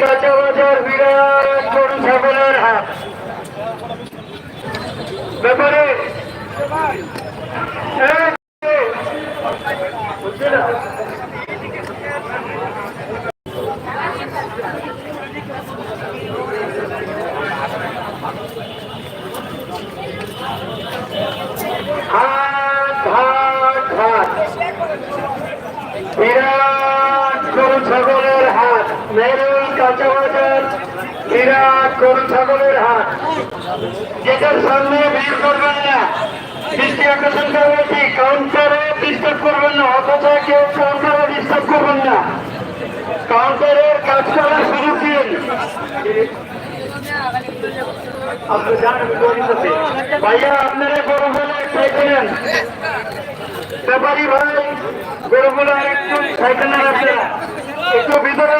কাঁচা বাজার বিরাট গরু ছাগলের হাট ব্যাপারে বিরাট গরু ছাগলের মেরুই কাঁচা বাজার বিরাট গরু ছাগলের হাট। যেটার সামনে ভিড় করবেন না। দৃষ্টি আকর্ষণ করে কাউন্টারে ডিস্টার্ব করবেন না, অথচ কেউ কাউন্টারে ডিস্টার্ব করবেন না। কাউন্টারের কাজ করা শুরু দিন। ভাইয়া, আপনারা গরু বলে ব্যাপারী ভাই গরুগুলো একটু সাইকেল নেন আপনারা। একটু ভিতরে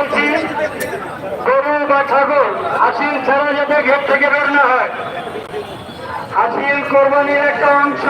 ছাগল হাসিল ছাড়া যাতে ঘের থেকে বের না হয়। আসিল কোরবানির একটা অংশ।